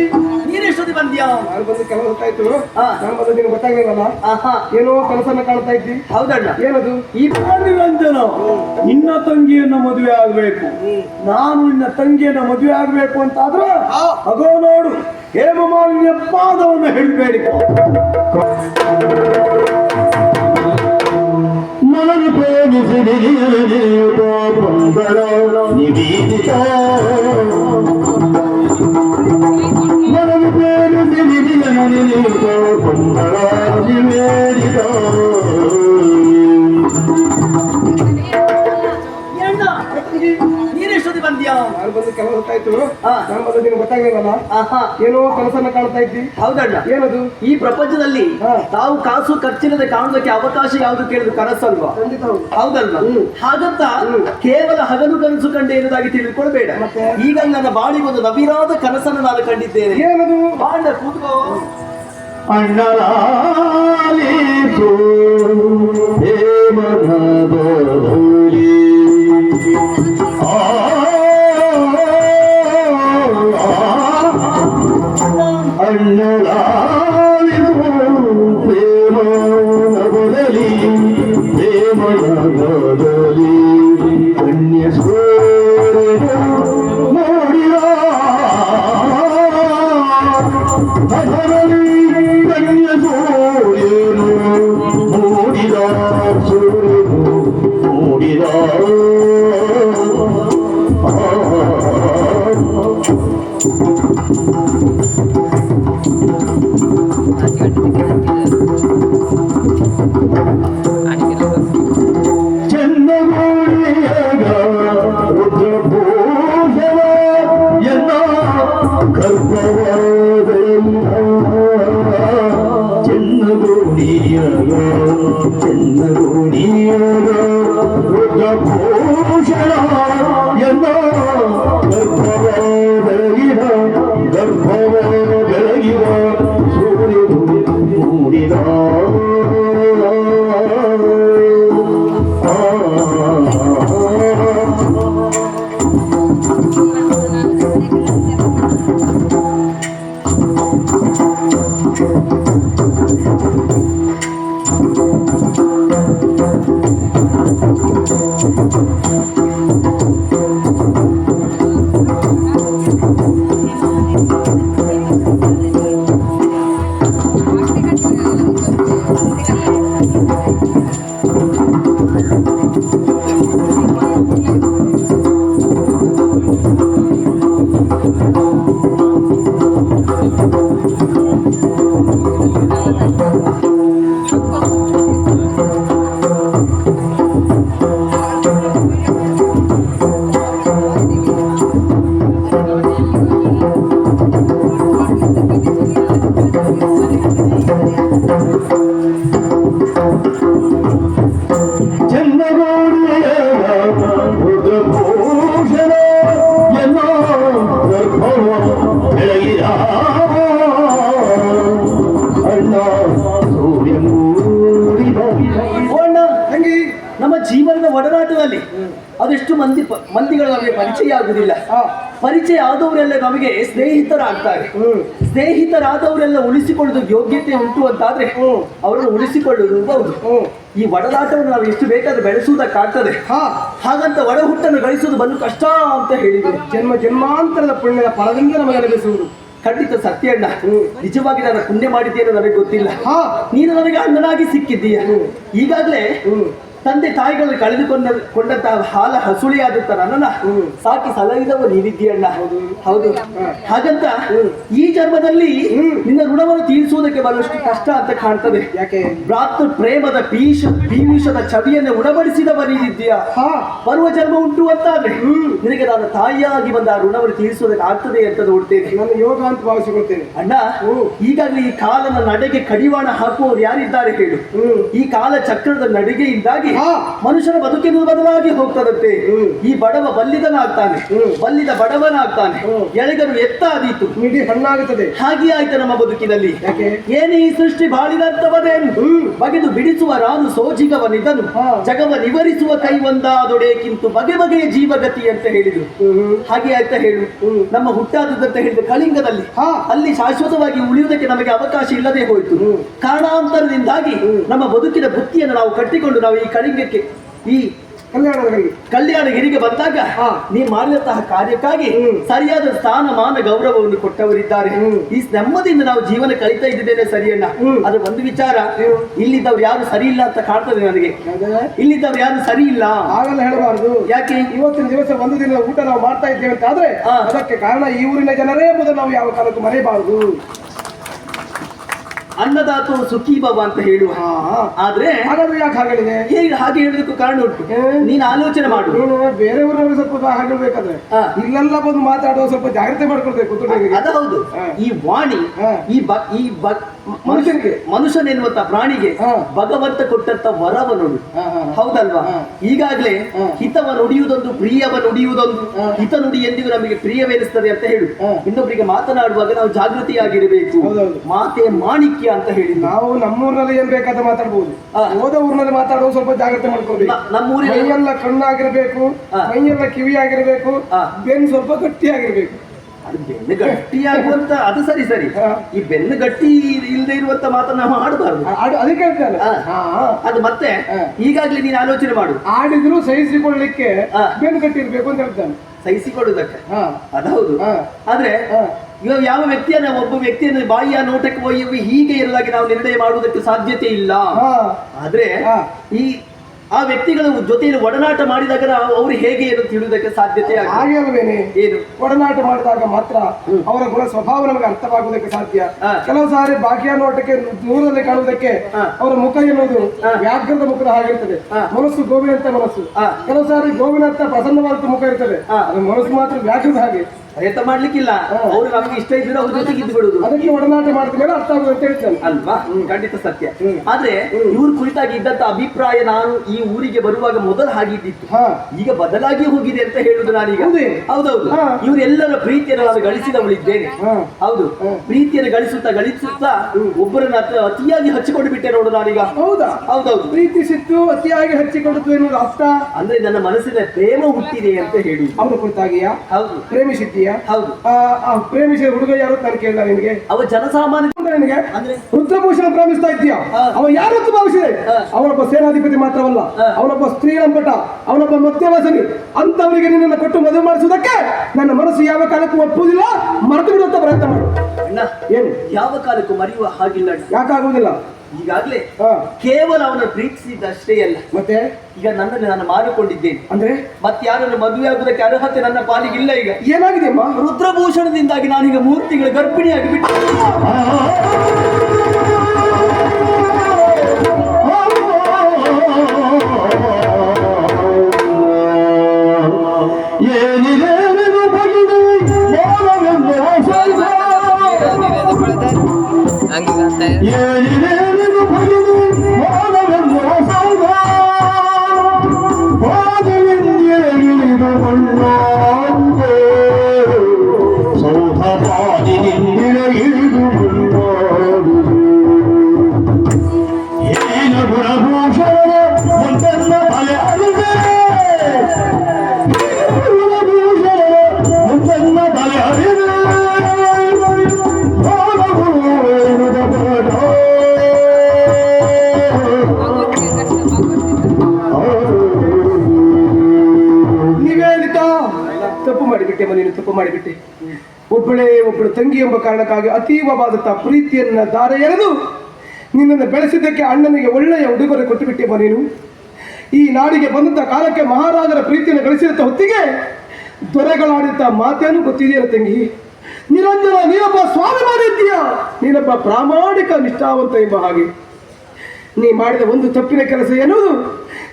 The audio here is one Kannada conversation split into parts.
ತಂಗಿ ನೀನೆಷ್ಟೊತ್ತಿ ಬಂದ್ಯಾ? ನಾನು ಬಂದು ಕೆಲವು ಹೊತ್ತಾಯ್ತು ಹಾ. ನಾನು ಬಂದು ನಿನಗೆ ಗೊತ್ತಾಗ್ಲಿಲ್ಲಲ್ಲ ಆಹಾ. ಏನೋ ಕನಸನ್ನ ಕಾಣ್ತಾ ಇದ್ದಿ. ಹೌದಣ್ಣ. ಏನದು? ಈ ನಿರಂಜನ ನಿನ್ನ ತಂಗಿಯನ್ನ ಮದುವೆ ಆಗ್ಬೇಕು. ನಾನು ನಿನ್ನ ತಂಗಿಯನ್ನ ಮದುವೆ ಆಗ್ಬೇಕು ಅಂತ ಆದ್ರೆ ಅಗೋ ನೋಡು. ಹೇಮಮಾಲಿನ್ಯ ಪಾದವನ್ನು ಹಿಡಿಬೇಡಿಕೋ ಮನವಿ ಪ್ರೇಮಿಸಿ ನಿವೇದಿತ. ನೀನೆಷ್ಟೊತ್ತಿ ಬಂದ್ಯಾ ನಾನು ಬಂದು ಕೆಲವು ಗೊತ್ತಾಯ್ತು. ಹಾ. ನಾನು ಬಂದು ನಿನಗೆ ಗೊತ್ತಾಗ್ಲಿಲ್ಲಲ್ಲ ಆಹಾ. ಏನೋ ಕನಸನ್ನ ಕಾಣ್ತಾ ಇದ್ದಿ. ಹೌದಣ್ಣ. ಏನದು? ಈ ಪ್ರಪಂಚದಲ್ಲಿ. ತಾವು ಕಾಸು ಖರ್ಚಿಲ್ಲದೆ ಕಾಣೋದಕ್ಕೆ ಅವಕಾಶ ಯಾವುದು ಕೇಳಿದ್ರು ಕನಸಲ್ವಾ? ಹೌದಲ್ವಾ? ಹಾಗಂತ ಕೇವಲ ಹಗಲು ಕನಸು ಕಂಡೆ ಎನ್ನುವುದಾಗಿ ತಿಳಿದುಕೊಳ್ಬೇಡ ಈಗ ನನ್ನ ಬಾಳಿಗೊಂದು ನವಿರಾದ ಕನಸನ್ನು ನಾನು ಕಂಡಿದ್ದೇನೆ. ಏನದು? ಬಾಂಡ ಕೂತ್ಕೋ. ಅಣ್ಣಲಾಲಿಸು ಹೇ 부르고 우리라 아, 아, ಮಂದಿ ಮಂದಿಗಳು ನಮಗೆ ಪರಿಚಯ ಆಗುದಿಲ್ಲ. ಪರಿಚಯ ಆದವರೆಲ್ಲ ನಮಗೆ ಸ್ನೇಹಿತರಾಗ್ತಾರೆ. ಹ್ಮ್. ಸ್ನೇಹಿತರಾದವರೆಲ್ಲ ಉಳಿಸಿಕೊಳ್ಳುವುದು ಯೋಗ್ಯತೆ ಉಂಟು ಅಂತಾದ್ರೆ ಅವರನ್ನು ಉಳಿಸಿಕೊಳ್ಳುವುದು ಹೌದು. ಈ ಒಡನಾಟವನ್ನು ನಾವು ಎಷ್ಟು ಬೇಕಾದ್ರೆ ಬೆಳೆಸುವುದಕ್ಕಾಗ್ತದೆ. ಹಾಗಂತ ಒಡ ಹುಟ್ಟನ್ನು ಗಳಿಸುವುದು ಬಂದು ಕಷ್ಟ ಅಂತ ಹೇಳಿದ್ರು. ಜನ್ಮ ಜನ್ಮಾಂತರದ ಪುಣ್ಯದ ಫಲದಿಂದ ನಮಗೆ ಲಭಿಸುವುದು. ಖಂಡಿತ ಸತ್ಯ ಅಣ್ಣ. ನಿಜವಾಗಿ ನಾನು ಪುಣ್ಯ ಮಾಡಿದ್ದೇನೆ ನನಗೆ ಗೊತ್ತಿಲ್ಲ. ಹಾ. ನೀನು ನನಗೆ ಅಣ್ಣನಾಗಿ ಸಿಕ್ಕಿದ್ದೀಯ. ಈಗಾಗಲೇ ಹ್ಮ್. ತಂದೆ ತಾಯಿಗಳು ಕಳೆದುಕೊಂಡ ಕೊಂಡಂತಹ ಹಾಲ ಹಸುಳಿಯಾದಂತ ನನ್ನನ್ನ ಸಾಕಿ ಸಲಹಿದವ ನೀನಿದ್ದೀಯಣ್ಣ ಹೌದು. ಹಾಗಂತ ಈ ಜನ್ಮದಲ್ಲಿ ನಿನ್ನ ಋಣವನ್ನು ತೀರಿಸುವುದಕ್ಕೆ ಬಹಳಷ್ಟು ಕಷ್ಟ ಅಂತ ಕಾಣ್ತದೆ. ಯಾಕೆ? ಭ್ರಾತೃ ಪ್ರೇಮದ ಪೀಶ ಪೀವಿಷದ ಚವಿಯನ್ನು ಉಣಬಡಿಸಿದವ ನೀನಿದ್ದೀಯ ಬರುವ ಜನ್ಮ ಉಂಟು ಅಂತಾದ್ರೆ ನಿನಗೆ ನಾನು ತಾಯಿಯಾಗಿ ಬಂದ ಆ ಋಣವನ್ನು ತೀರಿಸುವುದಕ್ಕೆ ಆಗ್ತದೆ ಅಂತ ನೋಡ್ತೇನೆ. ನಾನು ಯೋಗ ಅಂತ ಭಾವಿಸಿಕೊಳ್ತೇನೆ ಅಣ್ಣ ಈಗಾಗಲೇ ಈ ಕಾಲನ ನಡೆಗೆ ಕಡಿವಾಣ ಹಾಕುವವರು ಯಾರಿದ್ದಾರೆ ಹೇಳು. ಈ ಕಾಲ ಚಕ್ರದ ನಡಿಗೆಯಿಂದಾಗಿ ಹಾ. ಮನುಷ್ಯನ ಬದುಕಿನ ಬದಲಾಗಿ ಹೋಗ್ತದಂತೆ. ಈ ಬಡವ ಬಲ್ಲಿದನಾಗ್ತಾನೆ ಬಲ್ಲಿದ ಬಡವನಾಗ್ತಾನೆ ಎಳೆಗರು ಎಳೆಗರು ಎತ್ತಾದೀತು ಇಡೀ ಹಣ್ಣಾಗುತ್ತದೆ ಹಾಗೆ ಆಯ್ತು ನಮ್ಮ ಬದುಕಿನಲ್ಲಿ? ಏನೇ ಈ ಸೃಷ್ಟಿ ಹ್ಮ್. ಬಗೆದು ಬಿಡಿಸುವ ರಾನು ಸೋಜಿಗವನಿದನು. ಜಗವ ನಿವರಿಸುವ ಕೈ ಒಂದಾದೊಡೆಕಿಂತು ಬಗೆ ಬಗೆಯ ಜೀವಗತಿ ಅಂತ ಹೇಳಿದ್ರು ಹಾಗೆ ಆಯ್ತಾ ಹೇಳು ಹ್ಮ್. ನಮ್ಮ ಹುಟ್ಟಾದದಂತ ಹೇಳಿದ ಕಳಿಂಗದಲ್ಲಿ ಅಲ್ಲಿ ಶಾಶ್ವತವಾಗಿ ಉಳಿಯುವುದಕ್ಕೆ ನಮಗೆ ಅವಕಾಶ ಇಲ್ಲದೆ ಹೋಯಿತು. ಕಾರಣಾಂತರದಿಂದಾಗಿ. ನಮ್ಮ ಬದುಕಿನ ಬುತ್ತಿಯನ್ನು ನಾವು ಕಟ್ಟಿಕೊಂಡು ನಾವು ಈ ಕಳಿಂಗಕ್ಕೆ ಈ ಕಲ್ಯಾಣ ಕಲ್ಯಾಣಗಿರಿಗೆ ಬಂದಾಗ. ನೀ ಮಾಡಿದಂತಹ ಕಾರ್ಯಕ್ಕಾಗಿ ಹ್ಮ್. ಸರಿಯಾದ ಸ್ಥಾನಮಾನ ಗೌರವವನ್ನು ಕೊಟ್ಟವರಿದ್ದಾರೆ. ಈ ನೆಮ್ಮದಿಯಿಂದ ನಾವು ಜೀವನ ಕಲಿತಾ ಇದ್ದೇನೆ ಸರಿಯಣ್ಣ ಹ್ಮ್. ಅದು ಒಂದು ವಿಚಾರ? ಇಲ್ಲಿದ್ದವ್ರು ಯಾರು ಸರಿ ಇಲ್ಲ ಅಂತ ಕಾಣ್ತದೆ ನನಗೆ? ಇಲ್ಲಿದ್ದವ್ರು ಯಾರು ಸರಿ ಇಲ್ಲ ಆಗಲ್ಲ ಹೇಳಬಾರದು ಯಾಕೆ ಇವತ್ತಿನ ದಿವಸ ಒಂದು ದಿನದ ಊಟ ನಾವು ಮಾಡ್ತಾ ಇದ್ದೇವೆ ಅಂತ ಆದ್ರೆ ಹಾ. ಅದಕ್ಕೆ ಕಾರಣ ಈ ಊರಿನ ಜನರೇ ಎಂಬುದನ್ನು ನಾವು ಯಾವ ಕಾಲಕ್ಕೂ ಮರೆಯಬಾರದು ಅನ್ನದಾತು ಸುಖಿ ಬಾಬಾ ಅಂತ ಹೇಳುವ. ಆದ್ರೆ ಹಾಗಾದ್ರೆ ಯಾಕೆ ಹಾಗಳಿದೆ ಹೇಗೆ ಹಾಗೆ ಹೇಳೋದಕ್ಕೂ ಕಾರಣ ಉಂಟು? ನೀನು ಆಲೋಚನೆ ಮಾಡು. ನೀನು ಸ್ವಲ್ಪ ಊರಿನವರು ಸ್ವಲ್ಪ ಹಾಗಬೇಕಾದ್ರೆ ಹಾ. ಇಲ್ಲೆಲ್ಲ ಬಂದು ಮಾತಾಡುವ ಸ್ವಲ್ಪ ಜಾಗ್ರತೆ ಮಾಡ್ಕೊಳ್ಬೇಕು ಅದು ಹೌದು. ಈ ವಾಣಿ ಈ ಈ ಬ ಮನುಷ್ಯನಿಗೆ. ಮನುಷ್ಯನೆನ್ನುವಂತ ಪ್ರಾಣಿಗೆ ಭಗವಂತ ಕೊಟ್ಟಂತ ವರವ ನೋಡು. ಹೌದಲ್ವಾ. ಈಗಾಗ್ಲೇ. ಹಿತವ ನುಡಿಯುವುದೊಂದು ಪ್ರಿಯವ ನುಡಿಯುವುದೊಂದು. ಹಿತ ನುಡಿ ಎಂದಿಗೂ ನಮಗೆ ಪ್ರಿಯವೆನಿಸ್ತದೆ ಅಂತ ಹೇಳು. ಇನ್ನೊಬ್ಬರಿಗೆ ಮಾತನಾಡುವಾಗ ನಾವು ಜಾಗೃತಿಯಾಗಿರಬೇಕು ಮಾತೆ ಮಾಣಿಕ್ಯ ಅಂತ ಹೇಳಿ ನಾವು ನಮ್ಮೂರಿನಲ್ಲಿ ಏನ್ ಬೇಕಾದ ಮಾತಾಡಬಹುದು. ಹೋದ ಊರಿನಲ್ಲಿ ಮಾತಾಡುವ ಸ್ವಲ್ಪ ಜಾಗ್ರತೆ ಮಾಡ್ಕೋಬೇಕು ನಮ್ಮೂರಿನ ಕಣ್ಣಾಗಿರ್ಬೇಕು. ಮೈಯೆಲ್ಲ ಕಿವಿ ಆಗಿರ್ಬೇಕು. ಬೆನ್ ಸ್ವಲ್ಪ ಗಟ್ಟಿಯಾಗಿರ್ಬೇಕು ಅದು ಬೆನ್ನು ಗಟ್ಟಿಯಾಗುವಂತ ಅದು ಸರಿ ಸರಿ. ಈ ಬೆನ್ನು ಗಟ್ಟಿ ಇಲ್ಲದೆ ಇರುವಂತ ಮಾತನ್ನ ನಾವು ಆಡಬಾರ್ದು. ಆಡು- ಅದಕ್ಕೆ. ಅದು ಮತ್ತೆ. ಈಗಾಗ್ಲೇ ನೀನು ಆಲೋಚನೆ ಮಾಡು. ಆಡಿದ್ರು ಸಹಿಸಿಕೊಳ್ಳಿಕ್ಕೆ ಬೆನ್ನು ಗಟ್ಟಿ ಇರ್ಬೇಕು ಅಂತ ಹೇಳ್ತಾನೆ. ಸಹಿಸಿಕೊಳ್ಳುವುದಕ್ಕೆ. ಹಾ. ಅದೌದು. ಆದ್ರೆ. ಇವಾಗ ಯಾವ ವ್ಯಕ್ತಿಯನ್ನ ಒಬ್ಬ ವ್ಯಕ್ತಿಯನ್ನು ಬಾಯಿಯ ನೋಟಕ್ಕೆ ಹೋಗಿ ಹೀಗೆ ಎಲ್ಲಾಗಿ ನಾವು ನಿರ್ಣಯ ಮಾಡುವುದಕ್ಕೆ ಸಾಧ್ಯತೆ ಇಲ್ಲ. ಆದ್ರೆ ಈ ಆ ವ್ಯಕ್ತಿಗಳ ಜೊತೆಯಲ್ಲಿ ಒಡನಾಟ ಮಾಡಿದಾಗ ನಾವು ಅವರು ಹೇಗೆ ಏನು ತಿಳಿಯುವುದಕ್ಕೆ ಸಾಧ್ಯತೆ ಹಾಗೆ ಅಲ್ವೇನೆ ಏನು ಒಡನಾಟ ಮಾಡಿದಾಗ ಮಾತ್ರ ಅವರ ಗುಣ ಸ್ವಭಾವ ನಮಗೆ ಅರ್ಥವಾಗುವುದಕ್ಕೆ ಸಾಧ್ಯ. ಕೆಲವು ಸಾರಿ ಬಾಕಿಯ ನೋಟಕ್ಕೆ ದೂರದಲ್ಲಿ ಕಾಣುವುದಕ್ಕೆ. ಅವರ ಮುಖ ಎನ್ನುವುದು. ವ್ಯಾಘ್ರದ ಮುಖದ ಹಾಗಿರ್ತದೆ. ಮನಸ್ಸು ಗೋವಿನಂತ ಮನಸ್ಸು. ಕೆಲವು ಸಾರಿ ಗೋವಿನಂತ ಪ್ರಸನ್ನವಾದ ಮುಖ ಇರ್ತದೆ. ಅದು ಮನಸ್ಸು ಮಾತ್ರ ವ್ಯಾಘ್ರದ ಹಾಗೆ ಪ್ರಯತ್ನ ಮಾಡ್ಲಿಕ್ಕಿಲ್ಲ. ಅವ್ರು ನಮಗೆ ಇಷ್ಟ ಇದ್ರೆ ಅವ್ರ ಜೊತೆಗೆ ಇದ್ದು ಬಿಡುದು. ಅದಕ್ಕೆ ಒಡನಾಟ ಮಾಡಿದ ಮೇಲೆ ಅರ್ಥ ಅಂತ ಹೇಳ್ತಾನೆ. ಅಲ್ವಾ? ಖಂಡಿತ ಸತ್ಯ. ಆದ್ರೆ ಇವ್ರ ಕುರಿತಾಗಿ ಇದ್ದಂತ ಅಭಿಪ್ರಾಯ ನಾನು ಈ ಊರಿಗೆ ಬರುವಾಗ ಮೊದಲು ಹಾಗಿದ್ದಿತ್ತು. ಈಗ ಬದಲಾಗಿ ಹೋಗಿದೆ ಅಂತ ಹೇಳುದು ನಾನೀಗ. ಹೌದೇ? ಹೌದೌದು. ಇವ್ರೆಲ್ಲರ ಪ್ರೀತಿಯನ್ನು ನಾನು ಗಳಿಸಿದವಳಿದ್ದೇನೆ. ಹೌದು. ಪ್ರೀತಿಯನ್ನು ಗಳಿಸುತ್ತಾ ಗಳಿಸುತ್ತಾ ಒಬ್ಬರನ್ನ ಅತಿ- ಅತಿಯಾಗಿ ಹಚ್ಚಿಕೊಂಡು ಬಿಟ್ಟೆ ನೋಡು ನಾನೀಗ. ಹೌದಾ? ಹೌದೌದು. ಪ್ರೀತಿಸಿತ್ತು ಅತಿಯಾಗಿ ಹಚ್ಚಿಕೊಳ್ಳುತ್ತದೆ ಎನ್ನುವುದು ಅರ್ಥ? ಅಂದ್ರೆ ನನ್ನ ಮನಸ್ಸಿನ ಪ್ರೇಮ ಹುಟ್ಟಿದೆ ಅಂತ ಹೇಳಿ ಅವ್ರ ಕುರಿತಾಗಿಯಾ? ಹೌದು. ಪ್ರೇಮಿಸಿದ್ದೀಯಾ? ಹೌದು. ಆ, ಆ ಪ್ರೇಮಿಸಿದ ಹುಡುಗ ಯಾರು ಅಂತ ನಾನು ಕೇಳಿದ ನಿನಗೆ. ಅವ ಜನಸಾಮಾನ್ಯ ನಿನಗೆ ಅಂದ್ರೆ? ರುದ್ರಭೂಷಣ ಪ್ರೇಮಿಸ್ತಾ ಇದೆಯಾ. ಅವ ಯಾರು ಭಾವಿಸಿದೆ. ಅವನೊಬ್ಬ ಸೇನಾಧಿಪತಿ ಮಾತ್ರವಲ್ಲ. ಅವನೊಬ್ಬ ಸ್ತ್ರೀಲಂಪಟ ಅವನೊಬ್ಬ ಮಧ್ಯವಾಸನಿ ಅಂತವರಿಗೆ ನಿನ್ನನ್ನು ಕೊಟ್ಟು ಮದುವೆ ಮಾಡಿಸುವುದಕ್ಕೆ ನನ್ನ ಮನಸ್ಸು ಯಾವ ಕಾಲಕ್ಕೂ ಒಪ್ಪುವುದಿಲ್ಲ. ಮರೆತು ಬಿಡುವಂತ ಪ್ರಯತ್ನ ಮಾಡು. ಏನು? ಯಾವ ಕಾಲಕ್ಕೂ ಮರೆಯುವ ಹಾಗಿಲ್ಲ. ಯಾಕಾಗುವುದಿಲ್ಲ? ಈಗಾಗ್ಲೇ ಹಾ ಕೇವಲ ಅವನ ಪ್ರೀತಿಸಿದ್ದಷ್ಟೇ ಅಲ್ಲ ಮತ್ತೆ ಈಗ ನನ್ನನ್ನು ನಾನು ಮಾರಿಕೊಂಡಿದ್ದೇನೆ ಅಂದ್ರೆ ಮತ್ತೆ ಯಾರನ್ನು ಮದುವೆ ಆಗುವುದಕ್ಕೆ ಅರ್ಹತೆ ನನ್ನ ಪಾಲಿಗೆ ಇಲ್ಲ ಈಗ ಏನಾಗಿದೆಯಮ್ಮ ರುದ್ರಭೂಷಣದಿಂದಾಗಿ ನಾನೀಗ ಮೂರು ತಿಂಗಳು ಗರ್ಭಿಣಿಯಾಗಿ ಬಿಟ್ಟು Yeah, yeah, ತಂಗಿ ಎಂಬ ಕಾರಣಕ್ಕಾಗಿ ಅತೀವವಾದಂತಹ ಪ್ರೀತಿಯನ್ನ ದಾರ ಎರೆದು ನಿನ್ನನ್ನು ಬೆಳೆಸಿದ್ದಕ್ಕೆ ಅಣ್ಣನಿಗೆ ಒಳ್ಳೆಯ ಉಡುಗೊರೆ ಕೊಟ್ಟು ಬಿಟ್ಟೆ ನೀನು. ಈ ನಾಡಿಗೆ ಬಂದಂಥ ಕಾಲಕ್ಕೆ ಮಹಾರಾಜರ ಪ್ರೀತಿಯನ್ನು ಗಳಿಸಿದಂಥ ಹೊತ್ತಿಗೆ ದೊರೆಗಳಾಡಿದ್ದ ಮಾತೇನು ಗೊತ್ತಿದೆಯಲ್ಲ ತಂಗಿ? ನಿರಂಜನ, ನೀನೊಬ್ಬ ಸ್ವಾಮಿ ಮಾಡಿದ್ದೀಯ ನೀನೊಬ್ಬ ಪ್ರಾಮಾಣಿಕ ನಿಷ್ಠಾವಂತ ಎಂಬ ಹಾಗೆ. ನೀ ಮಾಡಿದ ಒಂದು ತಪ್ಪಿನ ಕೆಲಸ ಎನ್ನುವುದು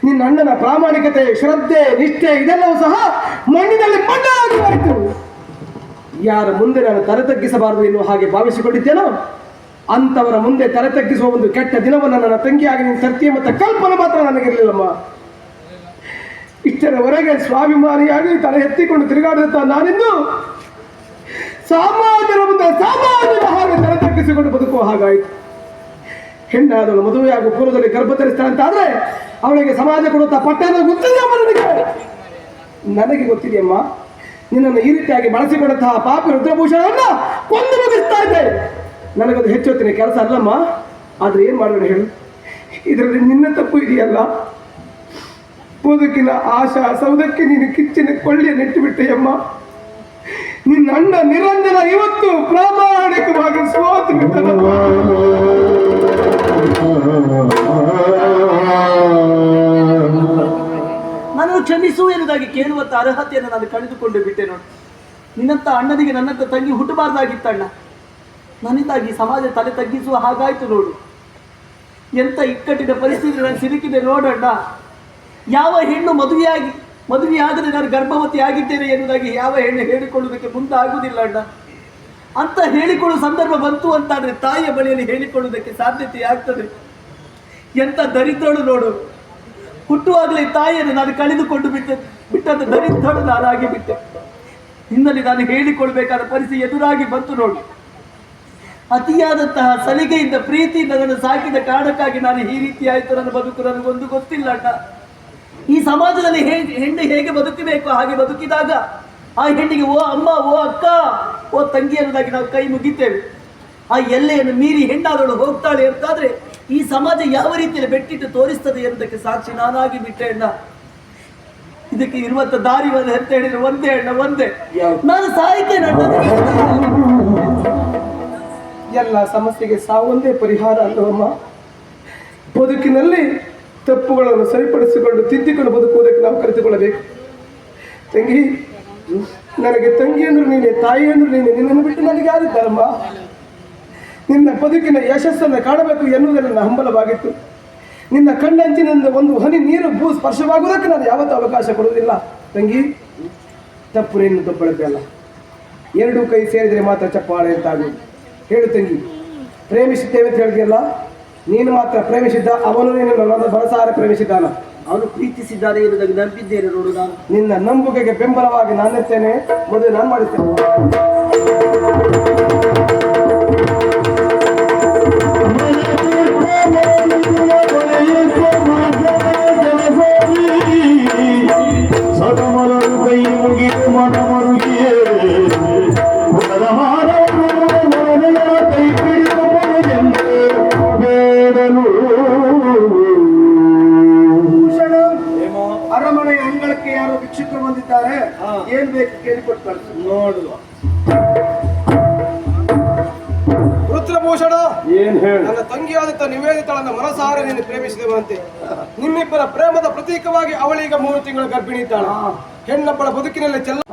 ನಿನ್ನ ಅಣ್ಣನ ಪ್ರಾಮಾಣಿಕತೆ, ಶ್ರದ್ಧೆ, ನಿಷ್ಠೆ ಇದೆಲ್ಲವೂ ಸಹ ಮಣ್ಣಿನಲ್ಲಿ ಮಣ್ಣಾಗಿ ಹೋಯಿತು ಯಾರ ಮುಂದೆ ನಾನು ತಲೆ ತಗ್ಗಿಸಬಾರದು ಎನ್ನುವ ಹಾಗೆ ಭಾವಿಸಿಕೊಂಡಿದ್ದೇನೋ ಅಂತವರ ಮುಂದೆ ತಲೆ ತಗ್ಗಿಸುವ ಒಂದು ಕೆಟ್ಟ ದಿನವನ್ನು ನನ್ನ ತಂಗಿಯಾಗಿ ನೀನು ತರ್ತೀಯ ಮತ್ತು ಕಲ್ಪನೆ ಮಾತ್ರ ನನಗಿರಲಿಲ್ಲಮ್ಮ. ಇಷ್ಟರವರೆಗೆ ಸ್ವಾಭಿಮಾನಿಯಾಗಿ ತಲೆ ಎತ್ತಿಕೊಂಡು ತಿರುಗಾಡುತ್ತಾ ನಾನಿಂದು ಸಾಮಾನ್ಯರ ಮುಂದೆ ಸಾಮಾನ್ಯರ ಹಾಗೆ ತಲೆ ತಗ್ಗಿಸಿಕೊಂಡು ಬದುಕುವ ಹಾಗಾಯಿತು. ಹೆಣ್ಣಾದಳು ಮದುವೆಯಾಗುವ ಪೂರ್ವದಲ್ಲಿ ಗರ್ಭ ಆದರೆ ಅವಳಿಗೆ ಸಮಾಜ ಕೊಡುತ್ತಾ ಪಟ್ಟಣ ಗೊತ್ತಿದೆಯಮ್ಮ ನನಗೆ? ನನಗೆ ಗೊತ್ತಿದೆಯಮ್ಮ. ನಿನ್ನನ್ನು ಈ ರೀತಿಯಾಗಿ ಬಳಸಿಕೊಂಡಂತಹ ಪಾಪಿ ರುದ್ರಭೂಷಣ ಕೊಂದು ಮುಗಿಸ್ತಾ ಇದ್ದೆ. ನನಗದು ಹೆಚ್ಚೊತ್ತಿನ ಕೆಲಸ ಅಲ್ಲಮ್ಮ. ಆದರೆ ಏನು ಮಾಡೋಣ ಹೇಳು? ಇದರಲ್ಲಿ ನಿನ್ನ ತಪ್ಪು ಇದೆಯಲ್ಲ? ಬದುಕಿನ ಆಶಾ ಸೌದಕ್ಕೆ ನೀನು ಕಿಚ್ಚಿನ ಕೊಳ್ಳಿಯ ನೆಟ್ಟು ಬಿಟ್ಟೆಯಮ್ಮ ನಿನ್ನ ಅಣ್ಣ ನಿರಂಜನ ಇವತ್ತು ಪ್ರಾಮಾಣಿಕವಾಗಿ ಬಿಟ್ಟನಮ್ಮ. ಕ್ಷಮಿಸು ಎನ್ನುವುದಾಗಿ ಕೇಳುವಂಥ ಅರ್ಹತೆಯನ್ನು ನಾನು ಕಳೆದುಕೊಂಡು ಬಿಟ್ಟೆ ನೋಡು. ನಿನ್ನಂಥ ಅಣ್ಣನಿಗೆ ನನ್ನಂತ ತಂಗಿ ಹುಟ್ಟಬಾರ್ದಾಗಿತ್ತಣ್ಣ. ನನ್ನಿಂದಾಗಿ ಸಮಾಜ ತಲೆ ತಗ್ಗಿಸುವ ಹಾಗಾಯ್ತು ನೋಡು. ಎಂಥ ಇಕ್ಕಟ್ಟಿನ ಪರಿಸ್ಥಿತಿ ನಾನು ಸಿಲುಕಿದೆ ನೋಡಣ್ಣ. ಯಾವ ಹೆಣ್ಣು ಮದುವೆಯಾಗಿ ಮದುವೆಯಾದರೆ ನಾನು ಗರ್ಭವತಿ ಆಗಿದ್ದೇನೆ ಎನ್ನುವುದಾಗಿ ಯಾವ ಹೆಣ್ಣು ಹೇಳಿಕೊಳ್ಳುವುದಕ್ಕೆ ಮುಂದಾಗುವುದಿಲ್ಲ ಅಣ್ಣ ಅಂತ ಹೇಳಿಕೊಳ್ಳುವ ಸಂದರ್ಭ ಬಂತು ಅಂತಾದರೆ ತಾಯಿಯ ಬಳಿಯಲ್ಲಿ ಹೇಳಿಕೊಳ್ಳುವುದಕ್ಕೆ ಸಾಧ್ಯತೆ ಆಗ್ತದೆ ಎಂಥ ದರಿದ್ರಳು ನೋಡು. ಹುಟ್ಟುವಾಗಲೇ ತಾಯಿಯನ್ನು ನಾನು ಕಳೆದುಕೊಂಡು ಬಿಟ್ಟೆ ಬಿಟ್ಟದ್ದು ದರಿದ್ರಳು ನಾನಾಗಿ ಬಿಟ್ಟೆ. ನಿನ್ನಲ್ಲಿ ನಾನು ಹೇಳಿಕೊಳ್ಬೇಕಾದ ಪರಿಸ್ಥಿತಿ ಎದುರಾಗಿ ಬಂತು ನೋಡು. ಅತಿಯಾದಂತಹ ಸಲಿಗೆಯಿಂದ ಪ್ರೀತಿಯಿಂದ ನನ್ನ ಸಾಕಿದ ಕಾರಣಕ್ಕಾಗಿ ನಾನು ಈ ರೀತಿ ಆಯಿತು. ನನ್ನ ಬದುಕು ನನಗೊಂದು ಗೊತ್ತಿಲ್ಲ ಅಣ್ಣ. ಈ ಸಮಾಜದಲ್ಲಿ ಹೇಗೆ ಹೆಣ್ಣು ಹೇಗೆ ಬದುಕಬೇಕು, ಹಾಗೆ ಬದುಕಿದಾಗ ಆ ಹೆಣ್ಣಿಗೆ ಓ ಅಮ್ಮ, ಓ ಅಕ್ಕ, ಓ ತಂಗಿ ಅನ್ನೋದಾಗಿ ನಾವು ಕೈ ಮುಗಿತೇವೆ. ಆ ಎಲ್ಲೆಯನ್ನು ಮೀರಿ ಹೆಣ್ಣಾದಳು ಹೋಗ್ತಾಳೆ ಅಂತಾದ್ರೆ ಈ ಸಮಾಜ ಯಾವ ರೀತಿಯಲ್ಲಿ ಬೆಟ್ಟಿಟ್ಟು ತೋರಿಸ್ತದೆ ಎಂಬುದಕ್ಕೆ ಸಾಕ್ಷಿ ನಾನಾಗಿ ಬಿಟ್ಟೆ ಅಣ್ಣ ಇದಕ್ಕೆ ಇರುವಂತ ದಾರಿ ಒಂದು ಅಂತ ಹೇಳಿದ್ರೆ ಒಂದೇ ಅಣ್ಣ ಒಂದೇ. ನಾನು ಸಾಹಿತ್ಯ ಎಲ್ಲ ಸಮಸ್ಯೆಗೆ ಸಾವೊಂದೇ ಪರಿಹಾರ ಅಲ್ಲವಮ್ಮ ಬದುಕಿನಲ್ಲಿ ತಪ್ಪುಗಳನ್ನು ಸರಿಪಡಿಸಿಕೊಂಡು ತಿದ್ದಿಕೊಂಡು ಬದುಕುವುದಕ್ಕೆ ನಾವು ಕಲಿತುಕೊಳ್ಳಬೇಕು ತಂಗಿ ನನಗೆ ತಂಗಿ ಅಂದ್ರೆ ನೀನೆ ತಾಯಿ ಅಂದ್ರೆ ನೀನೆ ನಿನ್ನನ್ನು ಬಿಟ್ಟು ನನಗೆ ಯಾರಿದ್ದಾರಮ್ಮ ನಿನ್ನ ಬದುಕಿನ ಯಶಸ್ಸನ್ನು ಕಾಣಬೇಕು ಎನ್ನುವುದೇ ನನ್ನ ಹಂಬಲವಾಗಿತ್ತು. ನಿನ್ನ ಕಣ್ಣಂಚಿನಿಂದ ಒಂದು ಹನಿ ನೀರು ಭೂ ಸ್ಪರ್ಶವಾಗುವುದಕ್ಕೆ ನಾನು ಯಾವತ್ತೂ ಅವಕಾಶ ಕೊಡುವುದಿಲ್ಲ. ತಂಗಿ ತಪ್ಪು ನೀನು ಅಲ್ಲ. ಎರಡೂ ಕೈ ಸೇರಿದರೆ ಮಾತ್ರ ಚಪ್ಪಾಳೆ ಅಂತಾಗುವುದು. ಹೇಳು ತಂಗಿ ಪ್ರೇಮಿಸಿದ್ದೇವೆ ಅಂತ ಹೇಳಿದೆಯಲ್ಲ ನೀನು ಮಾತ್ರ ಪ್ರೇಮಿಸಿದ್ದ ಅವನು ನೀನು ಬರಸಾರ ಪ್ರೇಮಿಸಿದ್ದಾನ. ಅವನು ಪ್ರೀತಿಸಿದ್ದಾನೆ ಎನ್ನುವುದಾಗಿ ನಂಬಿದ್ದೇನೆ ನೋಡು ನಾನು. ನಿನ್ನ ನಂಬುಗೆಗೆ ಬೆಂಬಲವಾಗಿ ನಾನಿರ್ತೇನೆ ಮದುವೆ ನಾನು ಮಾಡಿಸ್ತೇನೆ. ಮೂರು ತಿಂಗಳ ಗರ್ಭಿಣಿ ಇದ್ದಾಳೆ ಹೆಣ್ಣಪ್ಪಳ ಬದುಕಿನಲ್ಲಿ ಚೆಲ್ಲ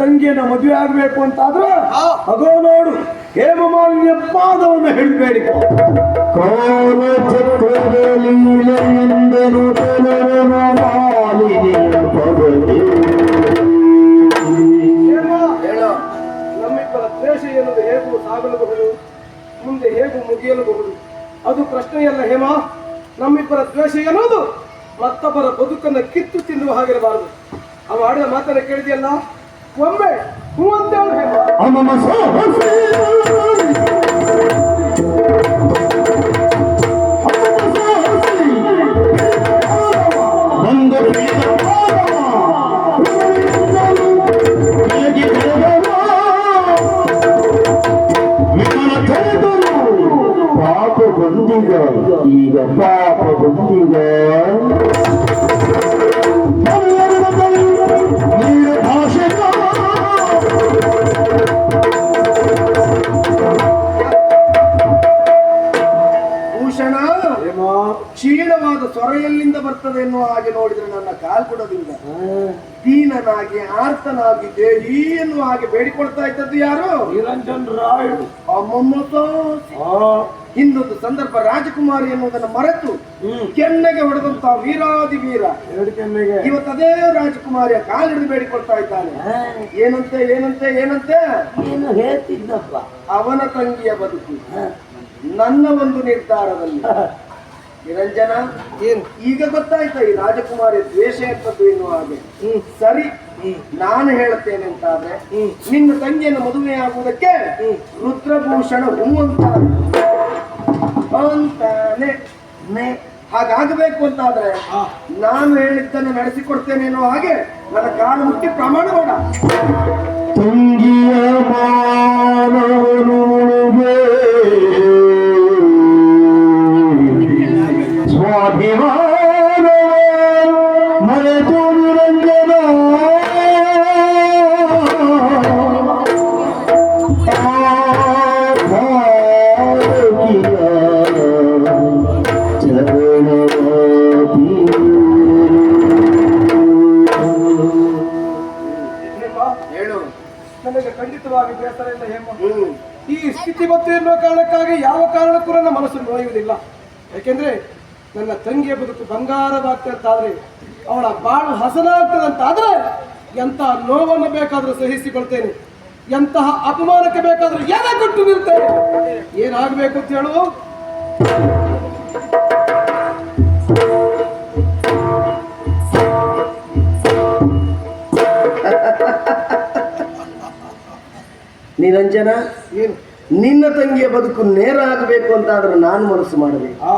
ತಂಗಿಯನ್ನ ಮದುವೆ ಆಗ್ಬೇಕು ಅಂತಾದ್ರೆ ಅಗೋ ನೋಡು, ಹೇಮಮಾಲಿನ್ಯ ಪಾದವನ್ನು ಹಿಡಿಬೇಡಿ ನಮ್ಮಿಬ್ಬರ ದ್ವೇಷ ಎನ್ನುವುದು ಹೇಗೂ ಸಾಗಲಬಹುದು, ಮುಂದೆ ಹೇಗೂ ಮುಗಿಯಲಬಹುದು? ಅದು ಪ್ರಶ್ನೆಯಲ್ಲ ಹೇಮ? ನಮ್ಮಿಬ್ಬರ ದ್ವೇಷ ಎನ್ನುವುದು ಮತ್ತೊಬ್ಬರ ಬದುಕನ್ನು ಕಿತ್ತು ತಿನ್ನುವ ಹಾಗಿರಬಾರದು. ಅವ ಆಡಿದ ಮಾತನ್ನ ಕೇಳಿದೆಯಲ್ಲ? ಒಮ್ಮೆ ಪಾಪ ಬಂದಿದೆ. ಈಗ ಪಾಪ ಬಂದಿಗ ಬರ್ತದೆ ಎನ್ನುವ ಹಾಗೆ ನೋಡಿದ್ರೆ ನನ್ನ ಕಾಲ್ಪುಡದಿಂದ ದೀನನಾಗಿ ಆರ್ತನಾಗಿ ದೇಹಿ ಎನ್ನುವ ಹಾಗೆ ಬೇಡಿಕೊಳ್ತಾ ಇದ್ದದ್ದು ಯಾರು? ನಿರಂಜನ್ ರಾಯ್. ಇನ್ನೊಂದು ಸಂದರ್ಭ ರಾಜಕುಮಾರಿ ಎನ್ನುವುದನ್ನು ಮರೆತು ಕೆನ್ನೆಗೆ ಹೊಡೆದಂತ ವೀರಾದಿ ವೀರ. ಎರಡು ಅದೇ ರಾಜಕುಮಾರಿಯ ಕಾಲಿಡಿದು ಬೇಡಿಕೊಳ್ತಾ ಇದ್ದಾನೆ. ಏನಂತೆ ಏನಂತೆ ಏನಂತೆ? ಏನು ಹೇಳ್ತಿದ್ದಪ್ಪ. ಅವನ ತಂಗಿಯ ಬದುಕು. ನನ್ನ ಒಂದು ನಿರ್ಧಾರದಲ್ಲಿ ನಿರಂಜನ? ಏನು? ಈಗ ಗೊತ್ತಾಯ್ತಾ ಈ ರಾಜಕುಮಾರಿ ದ್ವೇಷ ಎಂತದ್ದು ಎನ್ನುವ ಹಾಗೆ? ಹ್ಮ್. ಸರಿ ನಾನು ಹೇಳುತ್ತೇನೆ ಅಂತಾದ್ರೆ ನಿನ್ನ ತಂಗಿಯನ್ನು ಮದುವೆಯಾಗುವುದಕ್ಕೆ ರುದ್ರಭೂಷಣ ಹೂ ಅಂತಾನೆ ಅಂತಾನೆ. ಹಾಗಾಗಬೇಕು ಹಾಗಾಗಬೇಕು ಅಂತಾದ್ರೆ ನಾನು ಹೇಳಿದ್ದನ್ನು ನಡೆಸಿಕೊಡ್ತೇನೆ ಅನ್ನೋ ಹಾಗೆ ನನ್ನ ಕಾಲು ಮುಖ್ಯ ಪ್ರಮಾಣ ಮಾಡ ತಂಗಿಯ ಮಾನವನುಗೆ ಸ್ವಾಭಿಮಾನ ಮರೆತು ನಿರಂಜನ ನನಗೆ ಖಂಡಿತವಾಗಿ ಬೇಸರ ಇಲ್ಲ ಹೇಮ ಹ್ಮ್. ಈ ಸ್ಥಿತಿ ಮತ್ತು ಎನ್ನುವ ಕಾರಣಕ್ಕಾಗಿ ಯಾವ ಕಾರಣಕ್ಕೂ ನನ್ನ ಮನಸ್ಸು ನೋಯುವುದಿಲ್ಲ ಯಾಕೆಂದ್ರೆ ನನ್ನ ತಂಗಿಯ ಬದುಕು ಬಂಗಾರವಾಗ್ತದೆ ಅಂತಾದ್ರೆ ಅವಳ ಬಾಳು ಹಸನಾಗ್ತದೆ ಎಂತಹ ಎಂತ ನೋವನ್ನು ಬೇಕಾದ್ರೂ ಸಹಿಸಿಕೊಳ್ತೇನೆ ಎಂತಹ ಅಪಮಾನಕ್ಕೆ ಬೇಕಾದ್ರೂ ಏನ ಕೊಟ್ಟು ನಿಲ್ತೇನೆ. ಏನಾಗಬೇಕು ಅಂತ ಹೇಳು. ನಿರಂಜನ ಏನು? ನಿನ್ನ ತಂಗಿಯ ಬದುಕು ನೇರ ಆಗಬೇಕು ಅಂತಾದ್ರೆ ನಾನು ಮನಸ್ಸು ಮಾಡಬೇಕು. ಆ.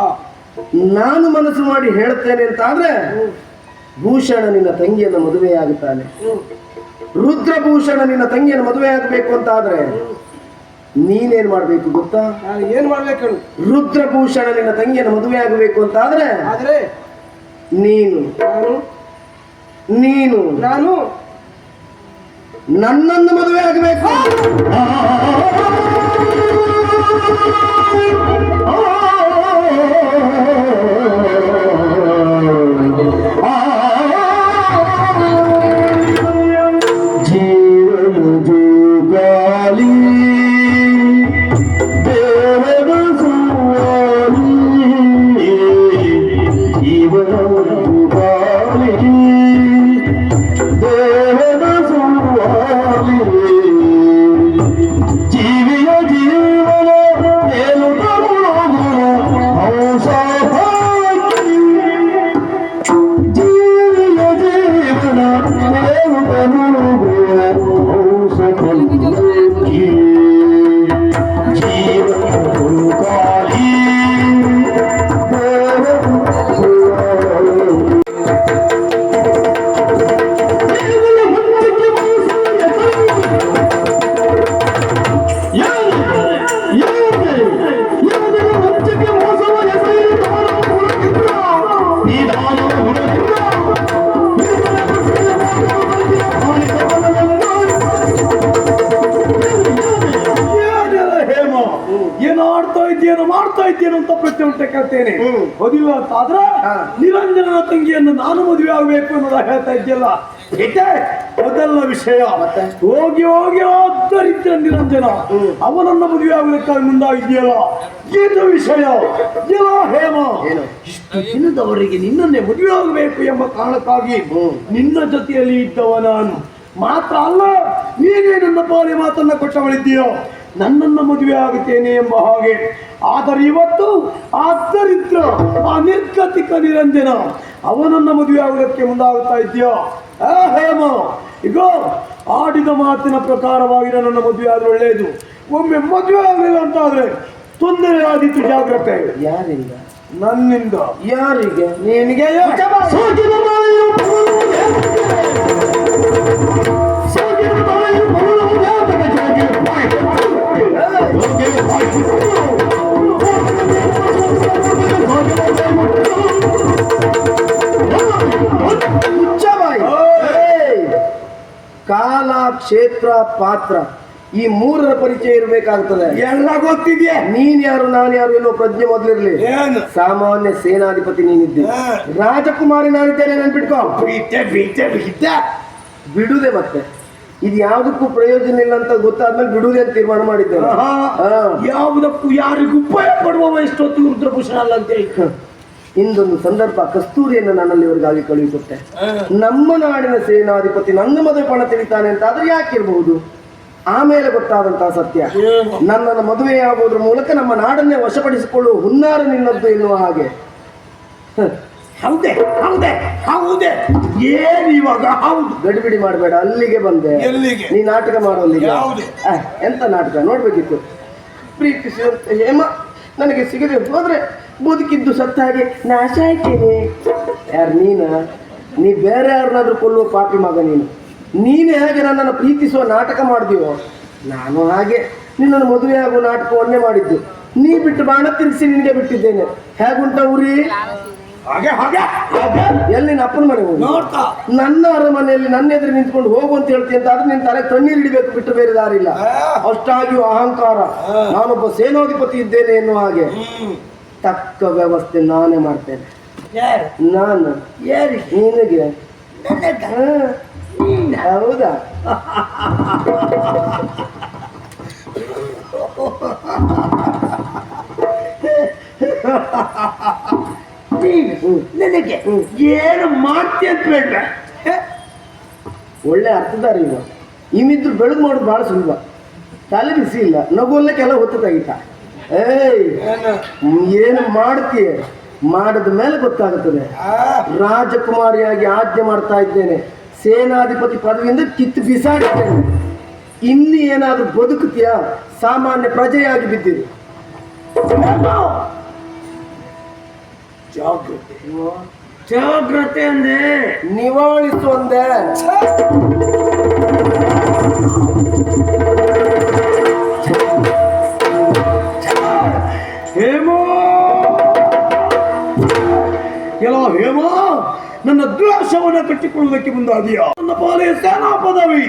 ನಾನು ಮನಸ್ಸು ಮಾಡಿ ಹೇಳ್ತೇನೆ ಅಂತಾದ್ರೆ ಭೂಷಣ ನಿನ್ನ ತಂಗಿಯನ್ನು ಮದುವೆಯಾಗುತ್ತಾನೆ. ರುದ್ರಭೂಷಣ ನಿನ್ನ ತಂಗಿಯನ್ನು ಮದುವೆ ಆಗಬೇಕು ಅಂತಾದ್ರೆ ನೀನೇನ್ ಮಾಡ್ಬೇಕು ಗೊತ್ತಾ? ಏನ್ ಮಾಡ್ಬೇಕು ರುದ್ರಭೂಷಣ ನಿನ್ನ ತಂಗಿಯನ್ನು ಮದುವೆ ಆಗಬೇಕು ಅಂತ ಆದ್ರೆ ನೀನು. ನಾನು ನೀನು. ನಾನು ನನ್ನನ್ನು ಮದುವೆ ಆಗಬೇಕು ಜೀವನ ಇದ್ದೀಯೇನೋ ಅಂತ ಪ್ರಶ್ನೆ ಉಂಟೆ ಕೇಳ್ತೇನೆ. ಮದುವೆ ಅಂತಾದ್ರೆ ನಿರಂಜನ ತಂಗಿಯನ್ನು ನಾನು ಮದುವೆ ಆಗ್ಬೇಕು ಅನ್ನೋದ ಹೇಳ್ತಾ ಇದ್ದಿಲ್ಲ ಏಕೆ? ಅದೆಲ್ಲ ವಿಷಯ. ಹೋಗಿ ಹೋಗಿ ರೀತಿಯ ನಿರಂಜನ. ಅವನನ್ನ ಮದುವೆ ಆಗುವುದಕ್ಕಾಗಿ ಮುಂದಾಗಿದೆಯಲ್ಲ ಏನು ವಿಷಯ? ಎಲ್ಲ ಹೇಮ. ಇಷ್ಟು ದಿನದವರೆಗೆ ನಿನ್ನನ್ನೇ ಮದುವೆ ಆಗಬೇಕು ಎಂಬ ಕಾರಣಕ್ಕಾಗಿ ನಿನ್ನ ಜೊತೆಯಲ್ಲಿ ಇದ್ದವ ನಾನು. ಮಾತ್ರ ಅಲ್ಲ ನೀನೇ ನನ್ನ ಪಾಲಿ ಮಾತನ್ನ ಕೊಟ್ಟವಳಿದ್ದೀಯೋ? ನನ್ನನ್ನು ಮದುವೆ ಆಗುತ್ತೇನೆ ಎಂಬ ಹಾಗೆ. ಆದರೆ ಇವತ್ತು ಆ ದರಿದ್ರ ಆ ನಿರ್ಗತಿಕ ನಿರಂಜನ ಅವನನ್ನು ಮದುವೆ ಆಗುವುದಕ್ಕೆ ಮುಂದಾಗುತ್ತಾ ಇದೆಯೋ ಆ ಹೇಮ ಈಗ ಆಡಿದ ಮಾತಿನ ಪ್ರಕಾರವಾಗಿ ನನ್ನನ್ನು ಮದುವೆ ಆದರೆ ಒಳ್ಳೆಯದು ಒಮ್ಮೆ ಮದುವೆ ಆಗಲಿಲ್ಲ ಅಂತ ಆದರೆ ತೊಂದರೆ ಆದಿತ್ತು ಜಾಗ್ರತೆ. ಯಾರಿಂದ? ನನ್ನಿಂದ. ಯಾರಿಗೆ? ನಿನಗೆ ಕಾಲ ಕ್ಷೇತ್ರ ಪಾತ್ರ. ಈ ಮೂರರ ಪರಿಚಯ ಇರಬೇಕಾಗ್ತದೆ. ಎಲ್ಲ ಗೊತ್ತಿದ್ಯಾ? ನೀನ್ ಯಾರು ನಾನು ಯಾರು ಎನ್ನುವ ಪ್ರಜ್ಞೆ ಮೊದಲಿರ್ಲಿ. ಏನು? ಸಾಮಾನ್ಯ ಸೇನಾಧಿಪತಿ ನೀನಿದ್ದೆ. ರಾಜಕುಮಾರಿ ನಾನಿದ್ದೇನೆ ನೆನ್ಪಿಟ್ಕೋ. ಬಿಡುದೆ ಮತ್ತೆ. ಇದು ಯಾವುದಕ್ಕೂ ಪ್ರಯೋಜನ ಇಲ್ಲ ಅಂತ ಗೊತ್ತಾದ್ಮೇಲೆ ಬಿಡುವುದೇ ಅಂತ ತೀರ್ಮಾನ ಮಾಡಿದ್ದೆ ಆಹಾ. ಹಾ. ಯಾವುದಕ್ಕೂ ಯಾರಿಗೂ ಉಪಾಯ ಪಡುವವ ಎಷ್ಟೊತ್ತು ರುದ್ರಭೂಷಣ ಅಲ್ಲ ಅಂತ ಹೇಳಿ. ಇಂದೊಂದು ಸಂದರ್ಭ ಕಸ್ತೂರಿಯನ್ನು ನನ್ನಲ್ಲಿ ಇವರಿಗಾಗಿ ಕಳುಹಿಸುತ್ತೆ. ನಮ್ಮ ನಾಡಿನ ಸೇನಾಧಿಪತಿ ನನ್ನ ಮದುವೆ ಪಣ ತಿಳಿತಾನೆ ಅಂತ ಆದ್ರೆ ಯಾಕಿರಬಹುದು? ಆಮೇಲೆ ಗೊತ್ತಾದಂತಹ ಸತ್ಯ. ನನ್ನನ್ನು ಮದುವೆಯಾಗುವುದರ ಮೂಲಕ ನಮ್ಮ ನಾಡನ್ನೇ ವಶಪಡಿಸಿಕೊಳ್ಳುವ ಹುನ್ನಾರ ನಿನ್ನದ್ದು ಎನ್ನುವ ಹಾಗೆ. ಹೌದೇ ಹೌದೇ ಹೌದೇ. ಏನ್ ಇವಾಗ? ಹೌದು. ಗಡಿಬಿಡಿ ಮಾಡಬೇಡ ಅಲ್ಲಿಗೆ ಬಂದೆ. ಎಲ್ಲಿಗೆ? ನೀ ನಾಟಕ ಮಾಡೋಲ್ಲಿಗೆ ಹೌದು. ಆ, ಎಂತ ನಾಟಕ? ನೋಡ್ಬೇಕಿತ್ತು. ಪ್ರೀತಿಸಿದಂತ ಹೇಮ ನನಗೆ ಸಿಗದೆ ಹೋದ್ರೆ ಬದುಕಿದ್ದು ಸತ್ತ ಹಾಗೆ ನಾಶ ಆಯ್ತೇನೆ. ಯಾರು ನೀನ? ನೀ ಬೇರೆ ಯಾರನ್ನಾದ್ರೂ ಕೊಲ್ಲುವ ಪಾಪಿ ಮಗ ನೀನು. ನೀನು ಹೇಗೆ ನನ್ನನ್ನು ಪ್ರೀತಿಸುವ ನಾಟಕ ಮಾಡಿದೀವೋ ನಾನು ಹಾಗೆ ನಿನ್ನನ್ನು ಮದುವೆ ಆಗುವ ನಾಟಕವನ್ನೇ ಮಾಡಿದ್ದು. ನೀ ಬಿಟ್ಟು ಬಾಣ ತಿನ್ಸಿ ನಿನಗೆ ಬಿಟ್ಟಿದ್ದೇನೆ. ಹೇಗುಂಟ ಉರಿ ಹಾಗೆ ಹಾಗೆ. ಎಲ್ಲಿ ಅಪ್ಪನ ಮನೆ ಹೋಗಿ? ನೋಡ್ತಾ ನನ್ನ ಅರಮನೆಯಲ್ಲಿ ನನ್ನ ಎದುರು ನಿಂತ್ಕೊಂಡು ಹೋಗು ಅಂತ ಹೇಳ್ತೀನಿ ಅಂತ ಆದ್ರೆ ನಿನ್ ತಲೆ ತಣ್ಣೀರ್ ಹಿಡಿಬೇಕು ಬಿಟ್ಟು ಬೇರೆ ದಾರಿ ಇಲ್ಲ ಅಷ್ಟಾಗಿಯೂ ಅಹಂಕಾರ. ನಾನೊಬ್ಬ ಸೇನಾಧಿಪತಿ ಇದ್ದೇನೆ ಎನ್ನುವ ಹಾಗೆ. ತಕ್ಕ ವ್ಯವಸ್ಥೆ ನಾನೇ ಮಾಡ್ತೇನೆ. ಯಾರು? ನಾನು. ನಿನಗೆ? ಹೌದಾ? ನೀನು ನನಗೆ ಏನು ಮಾಡ್ತಿ ಅಂತ ಬೇಡ ಒಳ್ಳೆ ಅರ್ಥದಾರ ಇವ. ಇಮಿದ್ರು ಬೆಳಗ್ಗೆ ಮಾಡೋದು ಭಾಳ ಸುಲಭ. ತಲೆ ಬಿಸಿ ಇಲ್ಲ. ನಗುವಲ್ಲಕ್ಕೆಲ್ಲ ಹೊತ್ತು ತೆಗಿತ ಏಯ್ ಏನು? ಮಾಡ್ತೀಯ ಮಾಡಿದ ಮೇಲೆ ಗೊತ್ತಾಗುತ್ತದೆ. ರಾಜಕುಮಾರಿಯಾಗಿ ಆಜ್ಞೆ ಮಾಡ್ತಾ ಇದ್ದೇನೆ. ಸೇನಾಧಿಪತಿ ಪದವಿಯಿಂದ ಕಿತ್ತು ಬಿಸಾಡಿದ್ದೇನೆ. ಇನ್ನು ಏನಾದರೂ ಬದುಕುತ್ತೀಯಾ ಸಾಮಾನ್ಯ ಪ್ರಜೆಯಾಗಿ ಬಿದ್ದಿರು ಜಾಗ್ರತೆ ಜಾಗ್ರತೆ ಅಂದೆ ನಿವಾಳಿಸುವಂದೆ ಹೇಮೋ ಎಲ್ಲ ಹೇಮ ನನ್ನ ದ್ವೇಷವನ್ನು ಕಟ್ಟಿಕೊಳ್ಳುವುದಕ್ಕೆ ಮುಂದಾದಿಯಾ ನನ್ನ ಪಾಲೆಯ ಸೇನಾ ಪದವಿ.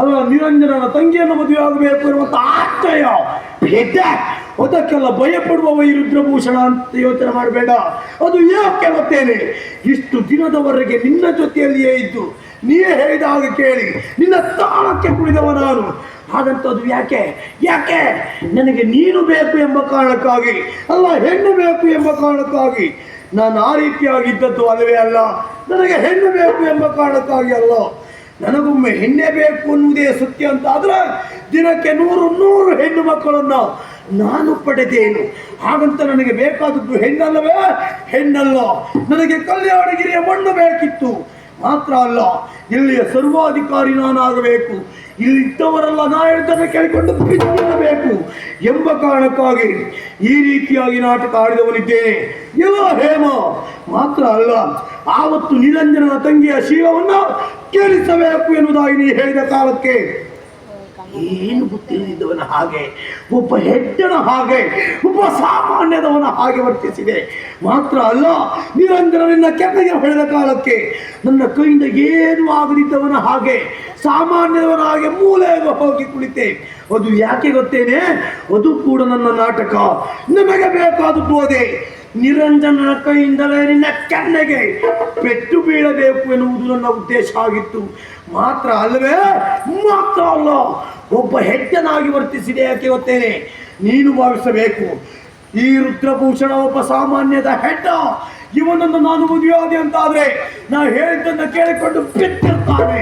ಅಲ್ಲ, ನಿರಂಜನನ ತಂಗಿಯನ್ನು ಮದುವೆ ಆಗಬೇಕು ಇರುವಂತ ಆಶ್ಚರ್ಯ. ಭೇದ ಅದಕ್ಕೆಲ್ಲ ಭಯಪಡುವವ ಈ ರುದ್ರಭೂಷಣ ಅಂತ ಯೋಚನೆ ಮಾಡಬೇಡ. ಅದು ಯಾಕೆ ಮತ್ತೇನೆ ಇಷ್ಟು ದಿನದವರೆಗೆ ನಿನ್ನ ಜೊತೆಯಲ್ಲಿಯೇ ಇದ್ದು ನೀವೇ ಹೇಳಿದ ಹಾಗೆ ಕೇಳಿ, ನಿನ್ನ ಸ್ಥಾನಕ್ಕೆ ಕುಳಿದವ ನಾನು. ಹಾಗಂತದ್ದು ಯಾಕೆ? ಯಾಕೆ? ನನಗೆ ನೀನು ಬೇಕು ಎಂಬ ಕಾರಣಕ್ಕಾಗಿ, ಅಲ್ಲ ಹೆಣ್ಣು ಬೇಕು ಎಂಬ ಕಾರಣಕ್ಕಾಗಿ. ನಾನು ಆ ರೀತಿಯಾಗಿದ್ದದ್ದು ಅಲ್ಲವೇ ಅಲ್ಲ. ನನಗೆ ಹೆಣ್ಣು ಬೇಕು ಎಂಬ ಕಾರಣಕ್ಕಾಗಿ ಅಲ್ಲ. ನನಗೊಮ್ಮೆ ಹೆಣ್ಣೆ ಬೇಕು ಅನ್ನುವುದೇ ಸತ್ಯ ಅಂತ. ಆದ್ರೆ ದಿನಕ್ಕೆ ನೂರು ನೂರು ಹೆಣ್ಣು ಮಕ್ಕಳನ್ನು ನಾನು ಪಡೆದೇನು? ಹಾಗಂತ ನನಗೆ ಬೇಕಾದದ್ದು ಹೆಣ್ಣಲ್ಲವೇ? ಹೆಣ್ಣಲ್ಲ. ನನಗೆ ಕಲ್ಯಾಣಗಿರಿಯ ಮಣ್ಣು ಬೇಕಿತ್ತು. ಮಾತ್ರ ಅಲ್ಲ, ಇಲ್ಲಿಯ ಸರ್ವಾಧಿಕಾರಿ ನಾನಾಗಬೇಕು. ಇಲ್ಲಿದ್ದವರೆಲ್ಲ ನಾ ಹೇಳ್ತಾರೆ ಕೇಳಿಕೊಂಡು ಬಿದ್ದಿರಬೇಕು ಎಂಬ ಕಾರಣಕ್ಕಾಗಿ ಈ ರೀತಿಯಾಗಿ ನಾಟಕ ಆಡಿದವನಿದ್ದೇನೆ ಎಲ್ಲ ಹೇಮ. ಮಾತ್ರ ಅಲ್ಲ, ಆವತ್ತು ನಿರಂಜನನ ತಂಗಿಯ ಶೀಲವನ್ನು ಕೇಳಿಸಬೇಕು ಎನ್ನುವುದಾಗಿ ನೀ ಹೇಳಿದ ಕಾಲಕ್ಕೆ ಏನು ಗೊತ್ತಿಲ್ಲದಿದ್ದವನ ಹಾಗೆ, ಒಬ್ಬ ಹೆಡ್ಡನ ಹಾಗೆ, ಒಬ್ಬ ಸಾಮಾನ್ಯದವನ ಹಾಗೆ ವರ್ತಿಸಿದೆ. ಮಾತ್ರ ಅಲ್ಲ ನಿರಂಜನನಿಂದ ಕೆಳಗೆ ಹೊಳೆದ ಕಾಲಕ್ಕೆ ನನ್ನ ಕೈಯಿಂದ ಏನು ಆಗದಿದ್ದವನ ಹಾಗೆ, ಸಾಮಾನ್ಯದವನ ಹಾಗೆ ಮೂಲೆ ಹೋಗಿ ಕುಳಿತೆ. ಅದು ಯಾಕೆ ಗೊತ್ತೇನೆ? ಅದು ಕೂಡ ನನ್ನ ನಾಟಕ. ನಿಮಗೆ ಬೇಕಾದ ಅದೇ ನಿರಂಜನನ ಕೈಯಿಂದಲೇ ನಿನ್ನ ಕೆನ್ನೆಗೆ ಪೆಟ್ಟು ಬೀಳಬೇಕು ಎನ್ನುವುದು ನನ್ನ ಉದ್ದೇಶ ಆಗಿತ್ತು. ಮಾತ್ರ ಅಲ್ಲವೇ? ಮಾತ್ರ ಅಲ್ಲ ಒಬ್ಬ ಹೆಜ್ಜನಾಗಿ ವರ್ತಿಸಿದೆ ಯಾಕೆ ಗೊತ್ತೇನೆ? ನೀನು ಭಾವಿಸಬೇಕು. ಈ ರುದ್ರಭೂಷಣ ಒಬ್ಬ ಸಾಮಾನ್ಯದ ಹೆಡ್ಡ ಇವನನ್ನು ನಾನು ಮುಗಿಯೋದೆ ಅಂತಾದರೆ ನಾ ಹೇಳಿದ್ದನ್ನು ಕೇಳಿಕೊಂಡು ಬಿತ್ತಿರ್ತಾನೆ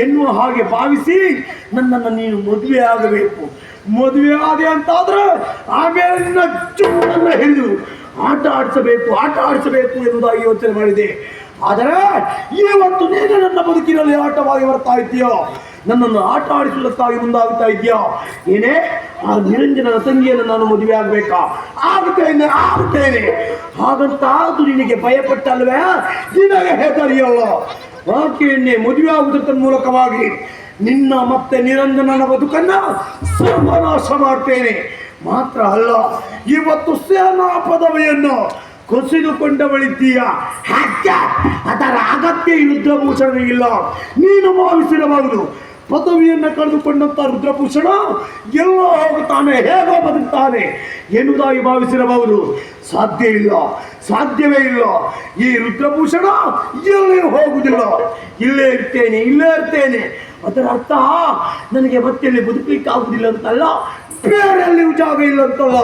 ಎನ್ನುವ ಹಾಗೆ ಭಾವಿಸಿ ನನ್ನನ್ನು ನೀನು ಮದುವೆ ಆಗಬೇಕು. ಮದುವೆ ಆದೆ ಅಂತಾದ್ರೆ ಆಮೇಲೆ ನಿನ್ನ ಚುಟ್ಟನ್ನ ಹಿಡಿದು ಆಟ ಆಡಿಸಬೇಕು ಆಟ ಆಡಿಸಬೇಕು ಎಂಬುದಾಗಿ ಯೋಚನೆ ಮಾಡಿದೆ. ಆದರೆ ಇವತ್ತು ನೀನು ನನ್ನ ಬದುಕಿನಲ್ಲಿ ಆಟವಾಗಿ ಬರ್ತಾ ಇದ್ದೀಯೋ? ನನ್ನನ್ನು ಆಟ ಆಡಿಸುವುದಕ್ಕಾಗಿ ಮುಂದಾಗುತ್ತಾ ಇದೆಯಾ ಏನೇ? ಆ ನಿರಂಜನ ತಂಗಿಯನ್ನು ನಾನು ಮದುವೆ ಆಗ್ಬೇಕಾ? ಆಗುತ್ತೇನೆ ಆಗುತ್ತೇನೆ ಹಾಗಂತ ಅದು ನಿನಗೆ ಭಯಪಟ್ಟಲ್ವೇ? ನಿನಗೆ ಹೆದರಿಯಲ್ಲ. ಆಕೆಯನ್ನೇ ಮದುವೆ ಆಗುವುದರ ಮೂಲಕವಾಗಿ ನಿನ್ನ ಮತ್ತೆ ನಿರಂಜನನ ಬದುಕನ್ನ ಸರ್ವನಾಶ ಮಾಡ್ತೇನೆ. ಮಾತ್ರ ಅಲ್ಲ, ಇವತ್ತು ಸೇನಾ ಪದವಿಯನ್ನು ಕುಸಿದುಕೊಂಡವಳಿದ್ದೀಯ ಅದರ ಅಗತ್ಯ ಯುದ್ಧ ಭೂಷಣ ಇಲ್ಲ ನೀನು ಭಾವಿಸಿರಬಹುದು. ಪದವಿಯನ್ನ ಕಳೆದುಕೊಂಡಂತ ರುದ್ರಭೂಷಣ ಎಲ್ಲೋ ಹೋಗುತ್ತಾನೆ, ಹೇಗೋ ಬದುಕ್ತಾನೆ ಎನ್ನುವುದಾಗಿ ಭಾವಿಸಿರಬಹುದು. ಸಾಧ್ಯ ಇಲ್ಲ, ಸಾಧ್ಯವೇ ಇಲ್ಲ. ಈ ರುದ್ರಭೂಷಣ ಎಲ್ಲಿ ಹೋಗುವುದಿಲ್ಲ. ಇಲ್ಲೇ ಇರ್ತೇನೆ ಇಲ್ಲೇ ಇರ್ತೇನೆ. ಅದರ ಅರ್ಥ, ನನಗೆ ಮತ್ತೆ ಇಲ್ಲಿ ಬದುಕಲಿಕ್ಕೆ ಆಗುವುದಿಲ್ಲ ಅಂತಲ್ಲ ಬೇರೆ ಎಲ್ಲಿಯೂ ಜಾಗ ಇಲ್ಲ ಅಂತಲ್ಲ.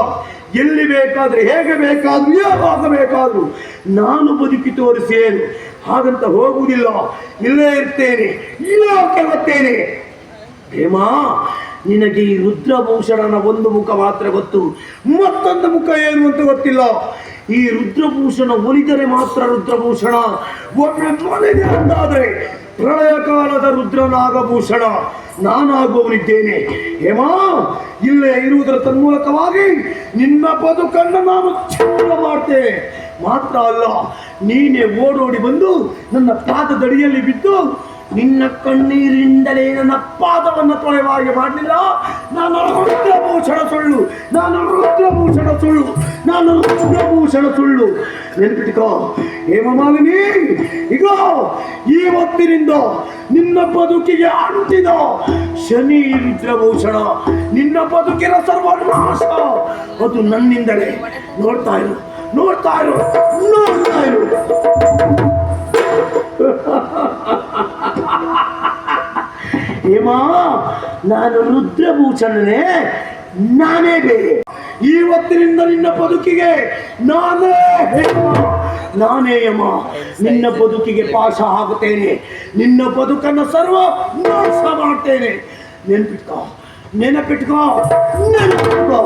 ಎಲ್ಲಿ ಬೇಕಾದ್ರೆ ಹೇಗೆ ಬೇಕಾದ್ರೂ, ಯಾವಾಗ ಬೇಕಾದರೂ ನಾನು ಬದುಕಿ ತೋರಿಸೇನು ಹಾಗಂತ ಹೋಗುವುದಿಲ್ಲ. ಇಲ್ಲೇ ಇರ್ತೇನೆ ಇಲ್ಲೋ ಬರ್ತೇನೆ. ಹೇಮಾ ನಿನಗೆ ಈ ರುದ್ರಭೂಷಣನ ಒಂದು ಮುಖ ಮಾತ್ರ ಗೊತ್ತು. ಮತ್ತೊಂದು ಮುಖ ಏನು ಅಂತ ಗೊತ್ತಿಲ್ಲ. ಈ ರುದ್ರಭೂಷಣ ಒಲಿದರೆ ಮಾತ್ರ ರುದ್ರಭೂಷಣ. ಒಮ್ಮೆ ಅಂತಾದರೆ ಪ್ರಳಯ ಕಾಲದ ರುದ್ರನಾಗಭೂಷಣ. ನಾನಾಗುವವನಿದ್ದೇನೆ. ಹೇಮಾ ಇಲ್ಲೇ ಇರುವುದರ ತನ್ಮೂಲಕವಾಗಿ ನಿನ್ನ ಬದುಕನ್ನು ನಾನು ಚೂರ ಮಾಡ್ತೇನೆ ಮಾತ್ರ ಅಲ್ಲ, ನೀನೇ ಓಡೋಡಿ ಬಂದು ನನ್ನ ಪಾದದಡಿಯಲ್ಲಿ ಬಿದ್ದು ನಿನ್ನ ಕಣ್ಣೀರಿಂದಲೇ ನನ್ನ ಪಾದವನ್ನು ತೊಳೆವಾಗಿ ಮಾಡಲಿಲ್ಲ. ನಾನು ರುದ್ರಭೂಷಣ ಸುಳ್ಳು, ನಾನು ರುದ್ರಭೂಷಣ ಸುಳ್ಳು, ನಾನು ರುದ್ರಭೂಷಣ ಸುಳ್ಳು. ನೆನಪಿಟ್ಕೋ ಹೇಮಮಾಲಿನಿ ಈಗ ಇವತ್ತಿನಿಂದ ನಿನ್ನ ಬದುಕಿಗೆ ಅಂಟಿದ ಶನಿ ರುದ್ರಭೂಷಣ, ನಿನ್ನ ಬದುಕಿನ ಸರ್ವನಾಶ. ಅದು ನನ್ನಿಂದಲೇ ನೋಡ್ತಾ ಇರು. ನೋಡ್ತಾ ಇರು ನೋಡ್ತಾ ಇರು ಹೇಮಾ ನಾನು ರುದ್ರಭೂಷಣನೇ, ನಾನೇ ಬೇರೆ. ಇವತ್ತಿನಿಂದ ನಿನ್ನ ಬದುಕಿಗೆ ನಾನೇ ಹೇಮ, ನಾನೇ ಯಮ ನಿನ್ನ ಬದುಕಿಗೆ ಪಾಶ ಆಗುತ್ತೇನೆ. ನಿನ್ನ ಬದುಕನ್ನು ಸರ್ವ ನಾಶ ಮಾಡ್ತೇನೆ. ನೆನ್ಪಿಟ್ಕೋ, ನೆನಪಿಟ್ಕೋ ನೆನಪಿಟ್ಕೋ.